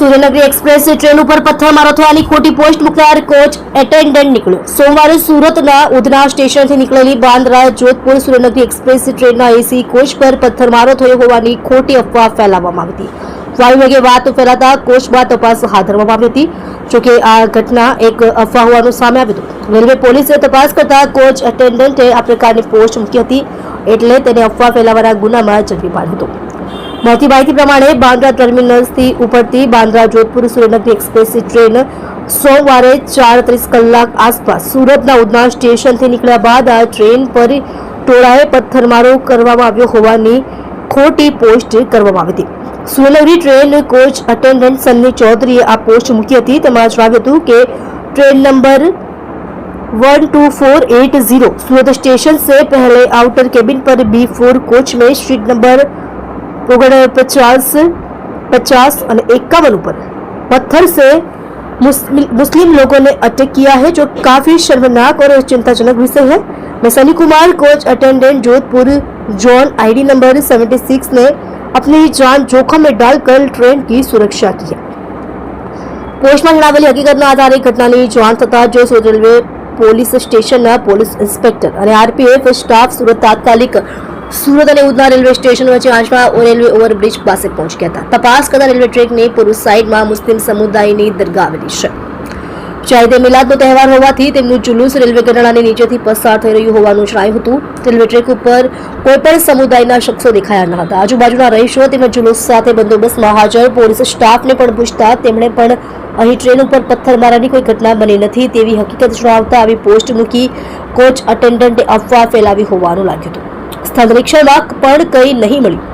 Surendranagar express train ઉપર પથ્થરમારો થવાની ખોટી પોસ્ટ મુકનાર કોચ એટેન્ડન્ટ નીકળ્યો. સોમવારે સુરતના ઉધના સ્ટેશનથી નીકળેલી બાંદ્રા, જોધપુર સૂર્યનગરી એક્સપ્રેસ ટ્રેનના એસી કોચ પર પથ્થરમારો થયો હોવાની ખોટી અફવા ફેલાવવામાં આવી હતી. વાયુવેગે વાત ફેલાતા કોચ બાદ તપાસ હાથ ધરવામાં આવી હતી. જોકે આ ઘટના એક અફવા હોવાનું સામે આવ્યું હતું. રેલવે પોલીસે તપાસ કરતા કોચ એટેન્ડન્ટે આ પ્રકારની પોસ્ટ મૂકી હતી એટલે તેને અફવા ફેલાવવાના ગુનામાં ઝડપી પાડ્યો હતો. મળતી માહિતી પ્રમાણે બાંદ્રા ટર્મિનસથી ઉપડતી બાંદ્રા જોધપુર સુરેન્દ્રનગર એક્સપ્રેસ ટ્રેન સોમવારે ચાર ત્રીસ કલાક આસપાસ સુરતના ઉધના સ્ટેશનથી નીકળ્યા બાદ આ ટ્રેન પર ટોળાએ પથ્થરમારો કરવામાં આવ્યો હોવાની ખોટી પોસ્ટ કરવામાં આવી હતી સુરેન્દ્રનગરી ટ્રેન કોચ અટેન્ડન્ટ સન્ની ચૌધરીએ આ પોસ્ટ મૂકી હતી તેમાં જણાવ્યું હતું કે train number one two four eight zero Surat station से पहले आउटर केबिन पर बी फोर कोच में सीट नंबर ओगण पचास पचास और इक्यावन ऊपर पत्थर से मुस्लिम मुस्लिम लोगों ने अटैक किया है जो काफी शर्मनाक और चिंताजनक विषय है मैं Sunny Kumar coach attendant Jodhpur zone ID number 76 ने अपनी जान जोखम में डालकर ट्रेन की सुरक्षा की है પોસ્ટમાં જણાવેલી હકીકતના આધારે ઘટનાની જાણ થતાં જો સુરત રેલવે પોલીસ સ્ટેશનના પોલીસ ઇન્સ્પેક્ટર અને આરપીએફ સ્ટાફ સુરત તાત્કાલિક સુરત અને ઉધના રેલવે સ્ટેશન વચ્ચે આંચવા રેલવે ઓવરબ્રિજ પાસે પહોંચી ગયા હતા. તપાસ કરતા રેલવે ટ્રેકની પૂર્વ સાઇડમાં મુસ્લિમ સમુદાયની દરગાહ આવેલી છે. શાહિદે મિલાદનો તહેવાર હોવાથી તેમનું જુલુસ રેલવે ગરણાની નીચેથી પસાર થઈ રહ્યું હોવાનું જણાયું હતું. રેલવે ટ્રેક ઉપર કોઈપણ સમુદાયના શખ્સો દેખાયા ન હતા. આજુબાજુના રહીશો તેમજ જુલુસ સાથે બંદોબસ્તમાં હાજર. પોલીસ સ્ટાફને પણ પૂછતા તેમણે પણ અહીં ટ્રેન ઉપર પથ્થરમારાની કોઈ ઘટના બની નથી તેવી હકીકત જણાવતા આવી પોસ્ટ મૂકી કોચ અટેન્ડન્ટે અફવા ફેલાવી હોવાનું લાગ્યું હતું. સ્થળ નિરીક્ષણમાં પણ કંઈ નહીં મળ્યું.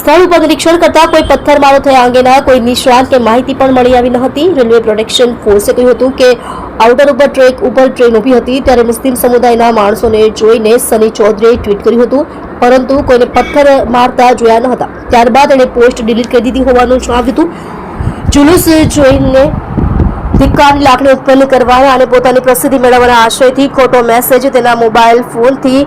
સ્થળ ઉપર નિરીક્ષણ કરતા કોઈ પથ્થરમારો થયા અંગેના કોઈ નિષ્ણાંત કે માહિતી પણ મળી આવી ન હતી. રેલવે પ્રોટેક્શન ફોર્સે કહ્યું હતું કે આઉટર ઉપર ટ્રેક ઉપર ટ્રેન ઊભી હતી ત્યારે મુસ્લિમ સમુદાયના માણસોને જોઈને સની ચૌધરીએ ટ્વીટ કર્યું હતું, પરંતુ કોઈને પથ્થર મારતા જોયા ન હતા. ત્યારબાદ એણે પોસ્ટ ડિલીટ કરી દીધી હોવાનું જણાવ્યું હતું. જુલુસ જોઈને ધિક્કારની લાગણી ઉત્પન્ન કરવાના અને પોતાની પ્રસિદ્ધિ મેળવવાના આશયથી ખોટો મેસેજ તેના મોબાઈલ ફોનથી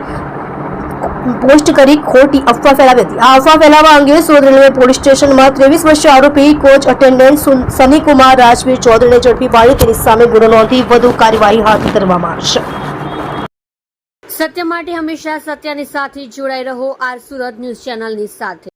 પોસ્ટ કરી ખોટી અફવા ફેલાવી હતી. આ અફવા ફેલાવવા અંગે સુરત રેલવે પોલીસ સ્ટેશનમાં ત્રેવીસ વર્ષીય આરોપી કોચ અટેન્ડન્ટ સુન- સનીકુમાર રાજવીર ચૌધરીને ઝડપી પાડી. તેની સામે ગુનો નોંધી વધુ કાર્યવાહી હાથ ધરવામાં આવશે સત્ય માટે હંમેશા સત્યની સાથે જોડાઈ રહો આર સુરત ન્યૂઝ ચેનલની સાથે.